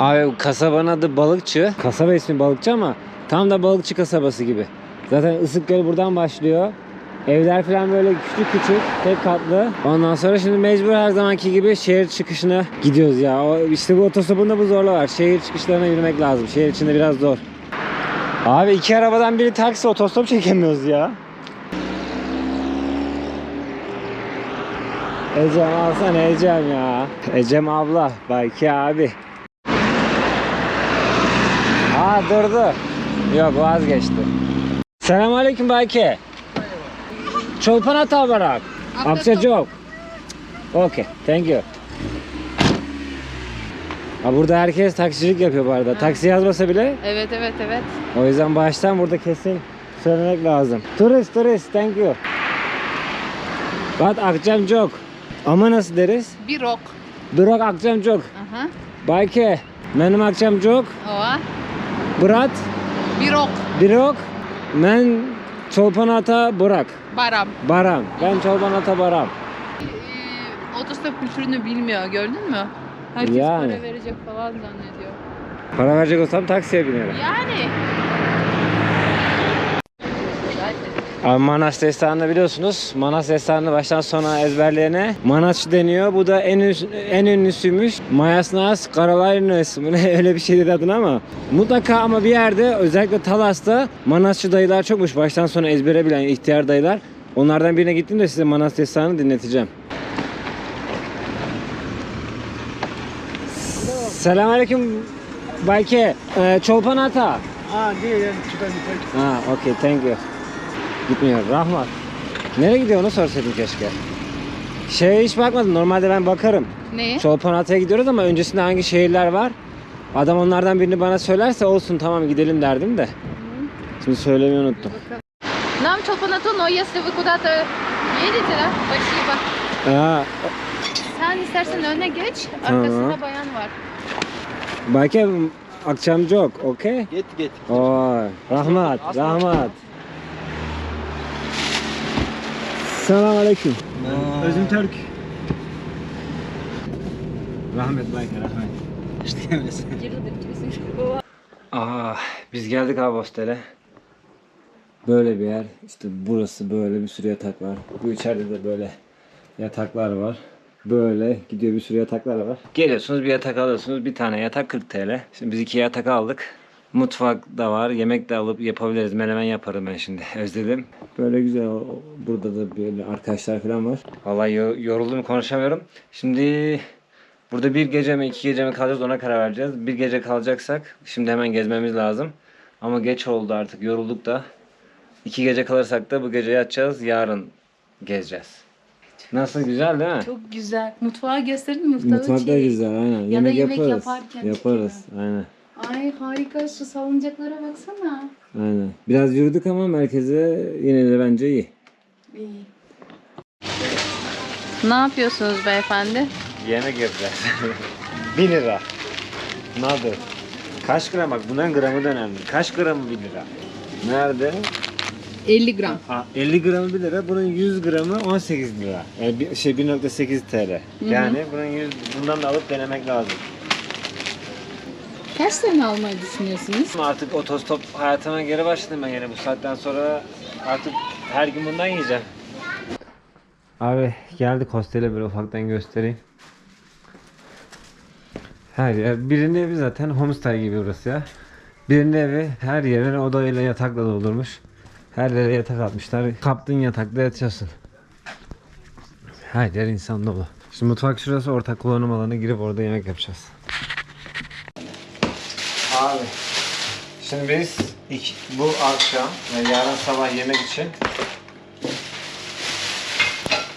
Abi kasabanın adı Balıkçı. Kasaba ismi Balıkçı ama tam da Balıkçı kasabası gibi. Zaten Isıkgöl buradan başlıyor. Evler falan böyle küçük küçük, tek katlı. Ondan sonra şimdi mecbur her zamanki gibi şehir çıkışına gidiyoruz ya. O, işte bu otostopunda bu zorluğu var. Şehir çıkışlarına yürümek lazım. Şehir içinde biraz zor. Abi iki arabadan biri taksi otostop çekemiyoruz ya. Ecem alsana Ecem ya. Ecem abla, Bayki abi. Durdu. Yok vazgeçti. Selamünaleyküm Bayki. Çolpan hata bırak. Akça çok. Okay, thank you. Ha burada herkes taksicilik yapıyor bu arada. Taksi yazmasa bile Evet evet evet. o yüzden baştan burada kesin söylemek lazım. Turist, turist, thank you. Bak akşam çok. Ama nasıl deriz? Bir rok. Bırak akşam çok. Aha. Bayke, benim akşam çok. Ova. Bırak, Bir rok. bırak. Ben çolpan ata bırak. Baram. Baram. Ben çolpan ata baram. Ee, otostop kültürünü bilmiyor gördün mü? Herkes Yani. para verecek falan zannediyor. Para verecek olsam taksiye binerim. Yani. Abi Manas destanını biliyorsunuz. Manas destanını baştan sona ezberleyene Manasçı deniyor. Bu da en, üs- en ünlüsüymüş. Mayasnas Karavayrnes. Bu ne öyle bir şey dedi ama. Mutlaka ama bir yerde özellikle Talas'ta Manasçı dayılar çokmuş. Baştan sona ezbere bilen ihtiyar dayılar. Onlardan birine gittim de size Manas destanını dinleteceğim. Selamünaleyküm Bayke. Ee, Çolpan Ata. Ah, yang sudah dipakai. Ha, okey, thank you. Gitmiyor. Rahmat. Nereye gidiyor onu sorsaydın keşke. Şeye hiç bakmadım. Normalde ben bakarım. Neye? Çolpanata'ya gidiyoruz ama öncesinde hangi şehirler var? Adam onlardan birini bana söylerse olsun tamam gidelim derdim de. Şimdi söylemeyi unuttum. Нам Чолпанато, но если вы куда-то едете, да? Спасибо. Aa, Sen istersen öne geç. Tamam. Arkasında bayan var. belki akşam çok, okey? Get, get. Oy, rahmat, rahmat. Selam aleyküm. Özüm Türk. Rahmet Bayke, rahmet. İşte öylesi. Aa, biz geldik abi hostele. Böyle bir yer. İşte burası böyle bir sürü yatak var. Bu içeride de böyle yataklar var. Böyle gidiyor bir sürü yataklar var. Geliyorsunuz bir yatak alıyorsunuz. Bir tane yatak 40 TL. Şimdi biz iki yatak aldık. Mutfak da var. Yemek de alıp yapabiliriz. Menemen yaparım ben şimdi. Özledim. Böyle güzel. Burada da böyle arkadaşlar falan var. Vallahi yo- yoruldum konuşamıyorum. Şimdi Burada bir gece mi iki gece mi kalacağız ona karar vereceğiz. Bir gece kalacaksak şimdi hemen gezmemiz lazım. Ama geç oldu artık yorulduk da. İki gece kalırsak da bu gece yatacağız. Yarın gezeceğiz. Nasıl güzel değil mi? Çok güzel. Mutfağı gösterdin mi? Mutfağı Mutfak da güzel aynen. Ya da yemek, yemek yaparız. yaparken Yaparız aynen. Ay harika şu salıncaklara baksana. Aynen. Biraz yürüdük ama merkeze yine de bence iyi. İyi. Ne yapıyorsunuz beyefendi? Yemek yapacağız. 1 lira. Nadir. Kaç gram bak bunların gramı da önemli. Kaç gramı 1 lira? Nerede? 50 gram. Aa, 50 gramı 1 lira, bunun 100 gramı 18 lira. Yani bir, şey 1.8 TL. Yani bunun 100, bundan da alıp denemek lazım. Kaç tane almayı düşünüyorsunuz? Artık otostop hayatıma geri başladım ben yine bu saatten sonra artık her gün bundan yiyeceğim. Abi geldik hostele böyle ufaktan göstereyim. Her yer birinin evi zaten homestay gibi burası ya. Birinin evi her yerine odayla yatakla doldurmuş. Her yere yatak atmışlar. Kaptığın yatakta yatıyorsun. Her yer insan dolu. Şimdi mutfak şurası ortak kullanım alanı girip orada yemek yapacağız. Abi şimdi biz ilk, bu akşam ve yarın sabah yemek için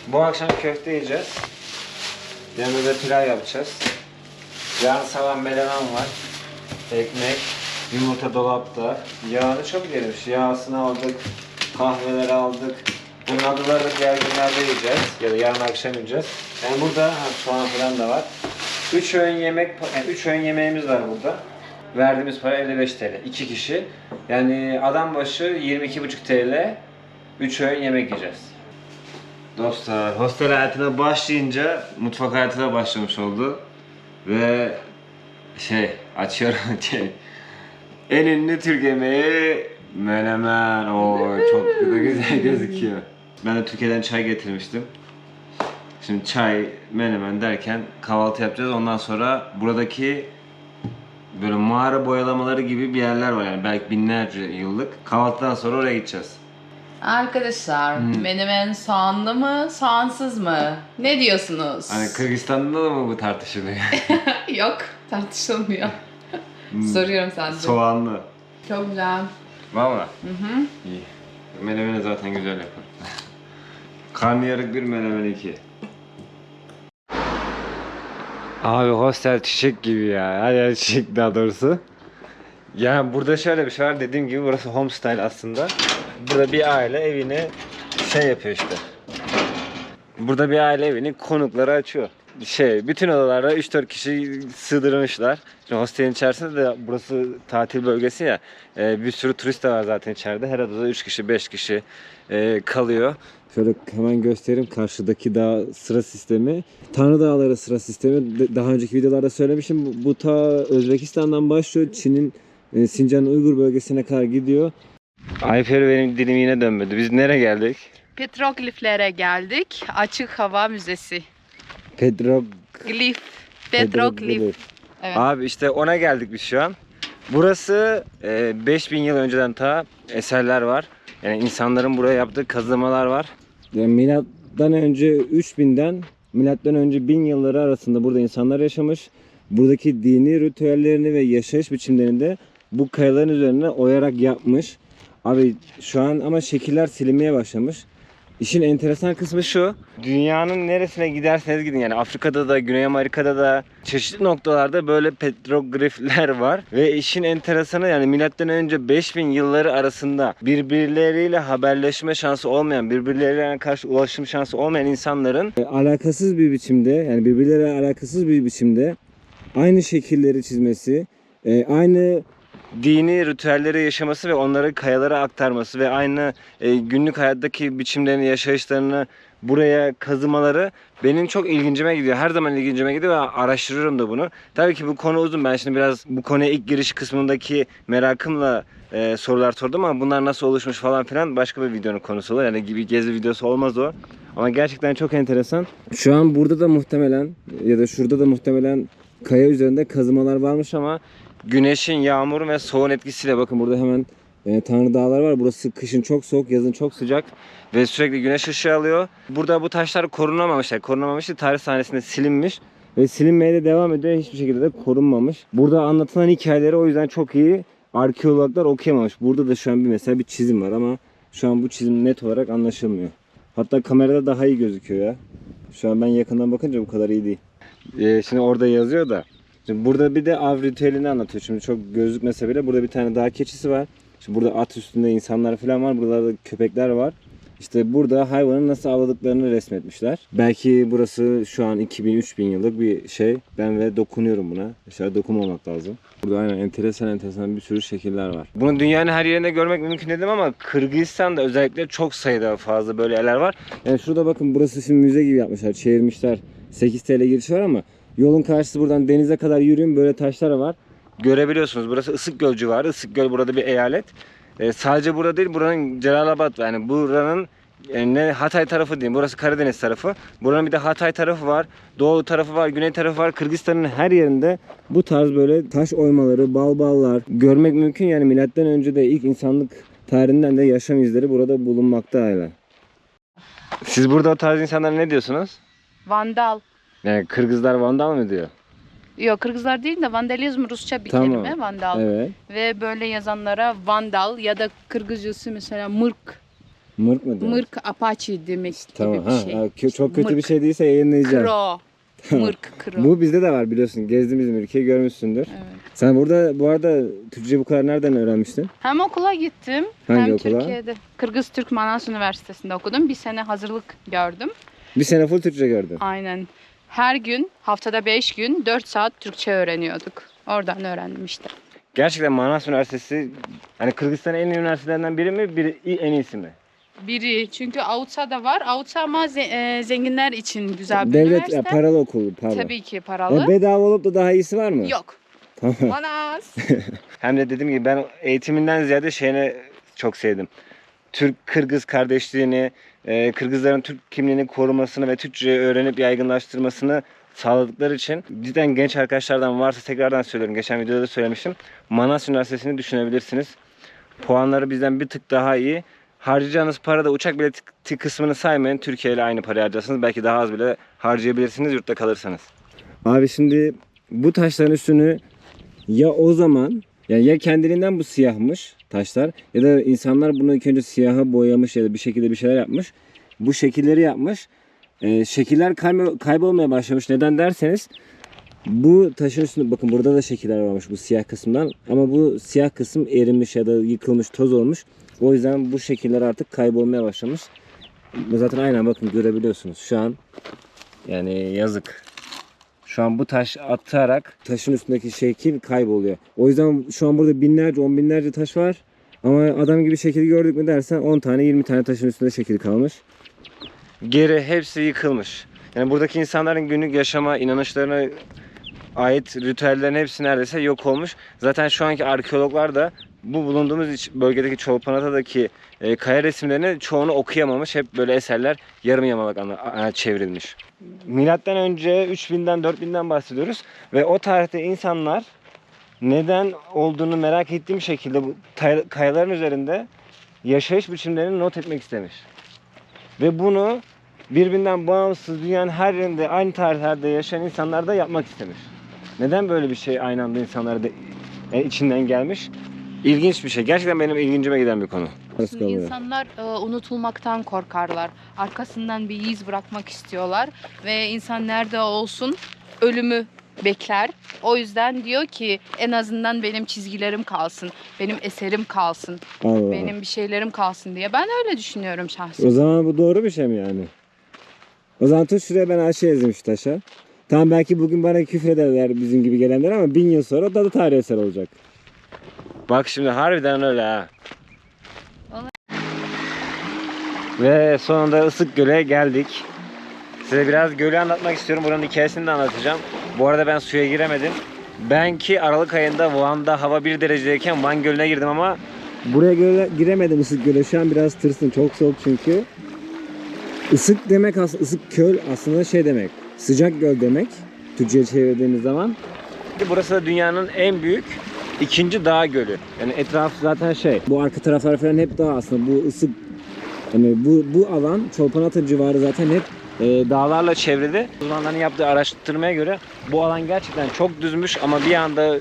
bu akşam köfte yiyeceğiz. Yanında da pilav yapacağız. Yarın sabah melemen var. Ekmek, yumurta dolapta. Yağını çok yemiş. Yağsını aldık. Kahveleri aldık. Bunun adıları da diğer günlerde yiyeceğiz. Ya da yarın akşam yiyeceğiz. Yani burada ha, soğan falan da var. 3 öğün yemek, yani 3 öğün yemeğimiz var burada. Verdiğimiz para 55 TL. 2 kişi. Yani adam başı 22,5 TL. 3 öğün yemek yiyeceğiz. Dostlar, hostel hayatına başlayınca mutfak hayatına başlamış oldu. Ve Şey açıyorum şey. En ünlü Türk yemeği menemen. Oo çok da güzel gözüküyor. Ben de Türkiye'den çay getirmiştim. Şimdi çay, menemen derken kahvaltı yapacağız. Ondan sonra buradaki böyle mağara boyalamaları gibi bir yerler var yani belki binlerce yıllık. Kahvaltıdan sonra oraya gideceğiz. Arkadaşlar Hmm. menemen soğanlı mı soğansız mı? Ne diyorsunuz? Hani Kırgızistan'da da mı bu tartışılıyor? Yok tartışılmıyor. Soruyorum senden. Soğanlı. Çok güzel. Valla. Hı hı. İyi. Menemeni zaten güzel yapar. Karnıyarık bir menemen iki. Abi hostel çiçek gibi ya. Her yer çiçek daha doğrusu. Yani burada şöyle bir şey var. Dediğim gibi burası homestyle aslında. Burada bir aile evini şey yapıyor işte. Burada bir aile evini konuklara açıyor. Şey, bütün odalarda 3-4 kişi sığdırmışlar. Şimdi hostelin içerisinde de burası tatil bölgesi ya. e, bir sürü turist de var zaten içeride. Her odada 3 kişi, 5 kişi e, kalıyor. Şöyle hemen göstereyim karşıdaki dağ sıra sistemi. Tanrı Dağları sıra sistemi. Daha önceki videolarda söylemişim. Bu, ta Özbekistan'dan başlıyor. Çin'in e, Sincan Uygur bölgesine kadar gidiyor. Ayfer benim dilim yine dönmedi. Biz nereye geldik? Petrogliflere geldik. Açık Hava Müzesi. Pedro Glif. Petroglif. Evet. Abi işte ona geldik biz şu an. Burası e, 5000 yıl önceden ta eserler var. Yani insanların buraya yaptığı kazımalar var. Yani milattan önce 3000'den milattan önce 1000 yılları arasında burada insanlar yaşamış. Buradaki dini ritüellerini ve yaşayış biçimlerini de bu kayaların üzerine oyarak yapmış. Abi şu an ama şekiller silinmeye başlamış. İşin enteresan kısmı şu. Dünyanın neresine giderseniz gidin yani Afrika'da da Güney Amerika'da da çeşitli noktalarda böyle petrogrifler var. Ve işin enteresanı yani milattan önce 5000 yılları arasında birbirleriyle haberleşme şansı olmayan, birbirlerine karşı ulaşım şansı olmayan insanların e, alakasız bir biçimde yani birbirleriyle alakasız bir biçimde aynı şekilleri çizmesi, e, aynı dini ritüelleri yaşaması ve onları kayalara aktarması ve aynı e, günlük hayattaki biçimlerini, yaşayışlarını buraya kazımaları benim çok ilgincime gidiyor. Her zaman ilgincime gidiyor ve araştırıyorum da bunu. Tabii ki bu konu uzun. Ben şimdi biraz bu konuya ilk giriş kısmındaki merakımla e, sorular sordum ama bunlar nasıl oluşmuş falan filan başka bir videonun konusu olur. Yani gibi gezi videosu olmaz o. Ama gerçekten çok enteresan. Şu an burada da muhtemelen ya da şurada da muhtemelen kaya üzerinde kazımalar varmış ama güneşin, yağmurun ve soğuğun etkisiyle bakın burada hemen e, Tanrı Dağlar var. Burası kışın çok soğuk, yazın çok sıcak ve sürekli güneş ışığı alıyor. Burada bu taşlar korunamamış. Yani korunamamış değil, tarih sahnesinde silinmiş ve silinmeye de devam ediyor. Hiçbir şekilde de korunmamış. Burada anlatılan hikayeleri o yüzden çok iyi arkeologlar okuyamamış. Burada da şu an bir mesela bir çizim var ama şu an bu çizim net olarak anlaşılmıyor. Hatta kamerada daha iyi gözüküyor ya. Şu an ben yakından bakınca bu kadar iyi değil. Ee, şimdi orada yazıyor da. Şimdi burada bir de av ritüelini anlatıyor. Şimdi çok gözükmese bile burada bir tane dağ keçisi var. Şimdi burada at üstünde insanlar falan var. Buralarda köpekler var. İşte burada hayvanın nasıl avladıklarını resmetmişler. Belki burası şu an 2000-3000 yıllık bir şey. Ben ve dokunuyorum buna. Mesela dokunmamak lazım. Burada aynen enteresan enteresan bir sürü şekiller var. Bunu dünyanın her yerinde görmek mümkün dedim ama Kırgızistan'da özellikle çok sayıda fazla böyle yerler var. Yani şurada bakın burası şimdi müze gibi yapmışlar. Çevirmişler. 8 TL giriş var ama yolun karşısı buradan denize kadar yürüyün böyle taşlar var. Görebiliyorsunuz. Burası Isık Göl civarı. Isık Göl burada bir eyalet. Ee, sadece burada değil buranın Celalabad yani buranın yani ne Hatay tarafı değil. Burası Karadeniz tarafı. Buranın bir de Hatay tarafı var. Doğu tarafı var, güney tarafı var. Kırgızistan'ın her yerinde bu tarz böyle taş oymaları, balballar görmek mümkün. Yani milattan önce de ilk insanlık tarihinden de yaşam izleri burada bulunmakta hala. Siz burada o tarz insanlara ne diyorsunuz? Vandal. Yani Kırgızlar vandal mı diyor? Yok Kırgızlar değil de vandalizm Rusça bir Tamam. kelime vandal. Evet. Ve böyle yazanlara vandal ya da Kırgızcası mesela mırk. Mırk mı diyor? Mırk apaçi demek Tamam. gibi bir Ha, şey. ha, kö- çok kötü bir Mırk. şey değilse yayınlayacağım. Kro. Mırk kro. Bu bizde de var biliyorsun. Gezdim bizim ülkeyi görmüşsündür. Evet. Sen burada bu arada Türkçe bu kadar nereden öğrenmiştin? Hem okula gittim Hangi hem okula? Türkiye'de. Kırgız Türk Manas Üniversitesi'nde okudum. Bir sene hazırlık gördüm. Bir sene full Türkçe gördün. Aynen. Her gün haftada 5 gün 4 saat Türkçe öğreniyorduk. Oradan öğrendim işte. Gerçekten Manas Üniversitesi hani Kırgızistan'ın en iyi üniversitelerinden biri mi? Biri en iyisi mi? Biri çünkü Avutsa da var. Avutsa ama ze- e, zenginler için güzel bir Devlet üniversite. ya, paralı okul pardon. Tabii ki paralı. Ya bedava olup da daha iyisi var mı? Yok. Tamam. Manas. Hem de dediğim gibi ben eğitiminden ziyade şeyini çok sevdim. Türk-Kırgız kardeşliğini, e, Kırgızların Türk kimliğini korumasını ve Türkçeyi öğrenip yaygınlaştırmasını sağladıkları için cidden genç arkadaşlardan varsa tekrardan söylüyorum. Geçen videoda da söylemiştim. Manas Üniversitesi'ni düşünebilirsiniz. Puanları bizden bir tık daha iyi. Harcayacağınız para da uçak bileti kısmını saymayın. Türkiye ile aynı parayı harcarsınız. Belki daha az bile harcayabilirsiniz yurtta kalırsanız. Abi şimdi bu taşların üstünü ya o zaman yani ya kendiliğinden bu siyahmış taşlar ya da insanlar bunu ilk önce siyaha boyamış ya da bir şekilde bir şeyler yapmış. Bu şekilleri yapmış. Ee, şekiller kaybolmaya başlamış. Neden derseniz bu taşın üstünde bakın burada da şekiller varmış bu siyah kısımdan ama bu siyah kısım erimiş ya da yıkılmış toz olmuş. O yüzden bu şekiller artık kaybolmaya başlamış. Zaten aynen bakın görebiliyorsunuz şu an yani yazık. Şu an bu taş atarak taşın üstündeki şekil kayboluyor. O yüzden şu an burada binlerce, on binlerce taş var. Ama adam gibi şekil gördük mü dersen 10 tane 20 tane taşın üstünde şekil kalmış. Geri hepsi yıkılmış. Yani buradaki insanların günlük yaşama inanışlarına ait ritüellerin hepsi neredeyse yok olmuş. Zaten şu anki arkeologlar da bu bulunduğumuz bölgedeki Çolpanata'daki e, kaya resimlerini çoğunu okuyamamış. Hep böyle eserler yarım yamalak anla- a- çevrilmiş. Milattan önce 3000'den 4000'den bahsediyoruz ve o tarihte insanlar neden olduğunu merak ettiğim şekilde bu kayaların üzerinde yaşayış biçimlerini not etmek istemiş. Ve bunu birbirinden bağımsız dünyanın her yerinde aynı tarihlerde yaşayan insanlar da yapmak istemiş. Neden böyle bir şey aynı anda insanlara e, içinden gelmiş? İlginç bir şey. Gerçekten benim ilgincime giden bir konu. İnsanlar e, unutulmaktan korkarlar. Arkasından bir iz bırakmak istiyorlar ve insan nerede olsun ölümü bekler. O yüzden diyor ki en azından benim çizgilerim kalsın, benim eserim kalsın, Allah. benim bir şeylerim kalsın diye. Ben öyle düşünüyorum şahsen. O zaman bu doğru bir şey mi yani? O zaman tut şuraya ben Ayşe yazayım şu taşa. Tamam belki bugün bana küfür ederler bizim gibi gelenler ama bin yıl sonra da tarih eser olacak. Bak şimdi harbiden öyle ha. Ve sonunda Isık Göl'e geldik. Size biraz gölü anlatmak istiyorum. Buranın hikayesini de anlatacağım. Bu arada ben suya giremedim. Ben ki Aralık ayında Van'da hava 1 derecedeyken Van Gölü'ne girdim ama Buraya göre giremedim Isık Göl'e. Şu an biraz tırsın. Çok soğuk çünkü. Isık demek aslında ısık köl aslında şey demek. Sıcak göl demek. Türkçe'ye çevirdiğimiz zaman. Burası da dünyanın en büyük ikinci dağ gölü. Yani etraf zaten şey. Bu arka taraflar falan hep dağ aslında. Bu ısık yani bu bu alan Çolpanata civarı zaten hep e, dağlarla çevrili. Uzmanların yaptığı araştırmaya göre bu alan gerçekten çok düzmüş ama bir anda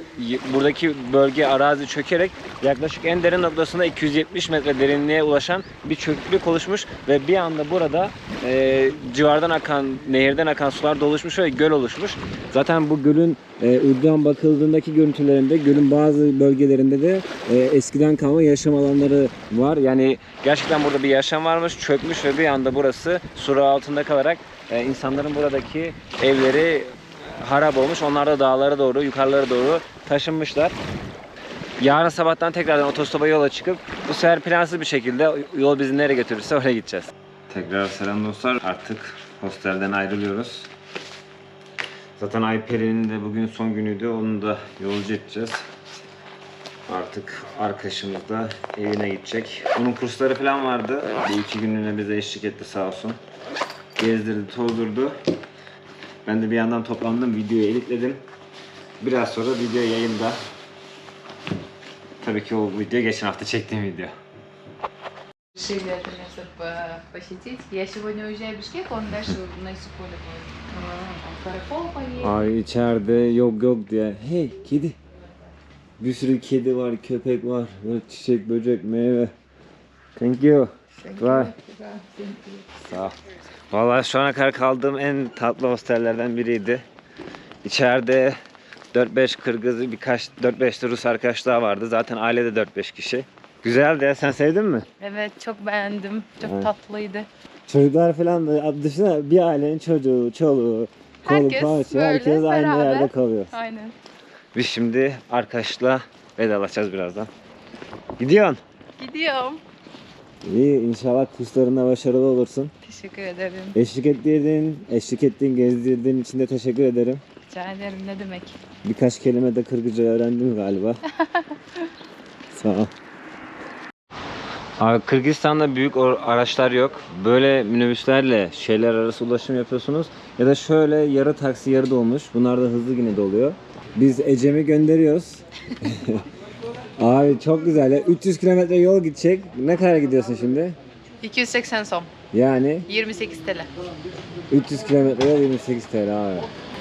buradaki bölge arazi çökerek yaklaşık en derin noktasında 270 metre derinliğe ulaşan bir çöküklük oluşmuş ve bir anda burada e, civardan akan, nehirden akan sular doluşmuş ve göl oluşmuş. Zaten bu gölün e, uydudan bakıldığındaki görüntülerinde gölün bazı bölgelerinde de e, eskiden kalma yaşam alanları var. Yani gerçekten burada bir yaşam varmış, çökmüş ve bir anda burası sura altında kalarak e, insanların buradaki evleri harap olmuş. Onlar da dağlara doğru, yukarılara doğru taşınmışlar. Yarın sabahtan tekrardan otostopa yola çıkıp bu sefer plansız bir şekilde yol bizi nereye götürürse oraya gideceğiz. Tekrar selam dostlar. Artık hostelden ayrılıyoruz. Zaten Ayperi'nin de bugün son günüydü. Onu da yolcu edeceğiz. Artık arkadaşımız da evine gidecek. Onun kursları falan vardı. Bu iki günlüğüne bize eşlik etti sağ olsun Gezdirdi, tozdurdu. Ben de bir yandan toplandım, videoyu editledim. Biraz sonra video yayında. Tabii ki o video geçen hafta çektiğim video. Решили это место по- посетить. Я сегодня уезжаю в Бишкек, он дальше на Иссык-Куле будет. Там Каракол поедет. Ay içeride yok yok diye. Hey kedi. Bir sürü kedi var, köpek var. Böyle çiçek, böcek, meyve. Thank you. Bye. Sağ ol. Vallahi şu ana kadar kaldığım en tatlı hostellerden biriydi. İçeride 4-5 Kırgız, birkaç 4-5 de Rus arkadaş daha vardı. Zaten ailede 4-5 kişi. Güzeldi ya. Sen sevdin mi? Evet çok beğendim. Çok Evet. tatlıydı. Çocuklar falan da dışında bir ailenin çocuğu, çoluğu, kolu, Herkes parça, böyle herkes aynı beraber. yerde kalıyor. Aynen. Biz şimdi arkadaşla vedalaşacağız birazdan. Gidiyorsun. Gidiyorum. İyi inşallah kurslarında başarılı olursun. Teşekkür ederim. Eşlik ettiğin, eşlik ettiğin, gezdirdiğin için de teşekkür ederim. Rica ederim ne demek. Birkaç kelime de Kırgızca öğrendim galiba. Sağ ol. Abi Kırgızistan'da büyük or- araçlar yok. Böyle minibüslerle şeyler arası ulaşım yapıyorsunuz. Ya da şöyle yarı taksi yarı dolmuş. Bunlar da hızlı yine doluyor. Biz Ecem'i gönderiyoruz. Abi çok güzel ya. 300 kilometre yol gidecek. Ne kadar gidiyorsun şimdi? 280 som. Yani 28 TL. 300 kilometre yol 28 TL abi.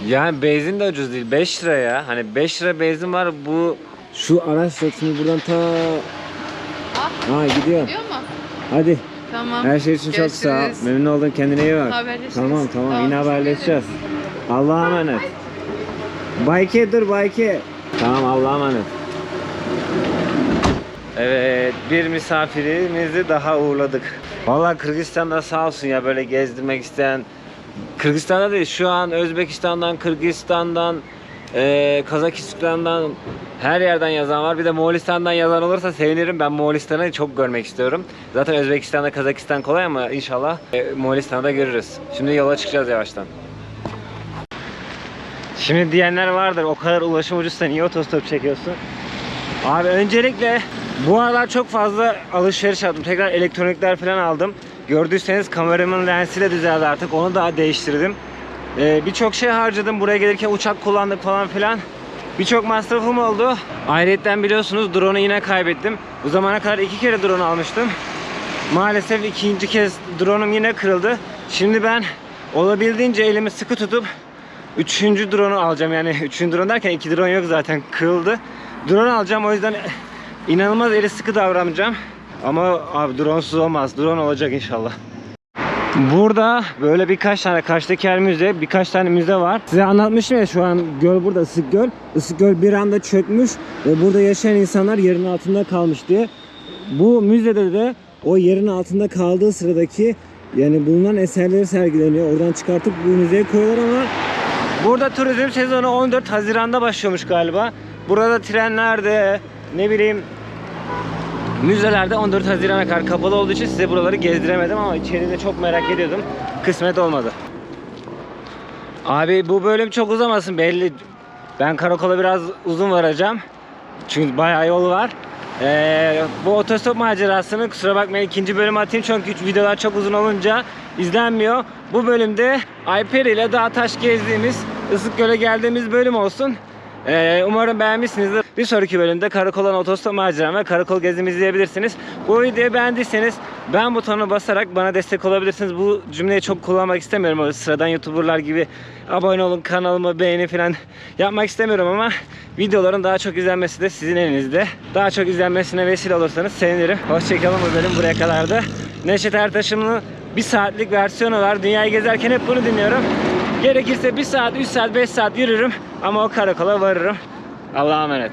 Yani benzin de ucuz değil. 5 lira ya. Hani 5 lira benzin var. Bu şu araç da şimdi buradan ta Ah Ha gidiyor. diyor mu? Hadi. Tamam. Her şey için çok sağ ol. Görüşürüz. Memnun oldum. Kendine iyi bak. Haberleşiriz. Tamam tamam. Tamam, Yine teşekkür haberleşeceğiz. Allah'a emanet. Bayke dur Bayke. Tamam Allah'a emanet. Evet bir misafirimizi daha uğurladık. Vallahi Kırgızistan'da sağ olsun ya böyle gezdirmek isteyen Kırgızistan'da değil şu an Özbekistan'dan, Kırgızistan'dan, eee, Kazakistan'dan her yerden yazan var. Bir de Moğolistan'dan yazan olursa sevinirim. Ben Moğolistan'ı çok görmek istiyorum. Zaten Özbekistan'da Kazakistan kolay ama inşallah e, Moğolistan'da da görürüz. Şimdi yola çıkacağız yavaştan. Şimdi diyenler vardır o kadar ulaşım ucuzsa niye otostop çekiyorsun? Abi öncelikle bu aralar çok fazla alışveriş yaptım. Tekrar elektronikler falan aldım. Gördüyseniz kameramın lensi de düzeldi artık. Onu da değiştirdim. Ee, Birçok şey harcadım. Buraya gelirken uçak kullandık falan filan. Birçok masrafım oldu. Ayrıca biliyorsunuz drone'u yine kaybettim. Bu zamana kadar iki kere drone almıştım. Maalesef ikinci kez drone'um yine kırıldı. Şimdi ben olabildiğince elimi sıkı tutup Üçüncü drone'u alacağım yani üçüncü drone derken iki drone yok zaten kırıldı. Drone alacağım o yüzden inanılmaz eli sıkı davranacağım. Ama abi drone'suz olmaz. Drone olacak inşallah. Burada böyle birkaç tane Kaşteker Müze, birkaç tane müze var. Size anlatmıştım ya şu an göl burada Isık Göl. Isık Göl bir anda çökmüş ve burada yaşayan insanlar yerin altında kalmış diye. Bu müzede de o yerin altında kaldığı sıradaki yani bulunan eserleri sergileniyor. Oradan çıkartıp bu müzeye koyuyorlar ama Burada turizm sezonu 14 Haziran'da başlıyormuş galiba. Burada trenlerde ne bileyim müzelerde 14 Haziran'a kadar kapalı olduğu için size buraları gezdiremedim ama içeride çok merak ediyordum. Kısmet olmadı. Abi bu bölüm çok uzamasın belli. Ben karakola biraz uzun varacağım. Çünkü bayağı yol var. Ee, bu otostop macerasını kusura bakmayın ikinci bölüm atayım çünkü videolar çok uzun olunca izlenmiyor. Bu bölümde Ayper ile dağ taş gezdiğimiz Isıkgöl'e geldiğimiz bölüm olsun. Ee, umarım beğenmişsinizdir. Bir sonraki bölümde karakolan otostop maceram ve karakol gezimi izleyebilirsiniz. Bu videoyu beğendiyseniz beğen butonuna basarak bana destek olabilirsiniz. Bu cümleyi çok kullanmak istemiyorum. Öyle sıradan youtuberlar gibi abone olun kanalıma beğeni falan yapmak istemiyorum ama videoların daha çok izlenmesi de sizin elinizde. Daha çok izlenmesine vesile olursanız sevinirim. Hoşçakalın bu bölüm buraya kadardı. Neşet Ertaş'ın bir saatlik versiyonu var. Dünyayı gezerken hep bunu dinliyorum. Gerekirse 1 saat, 3 saat, 5 saat yürürüm ama o karakola varırım. Allah'a emanet.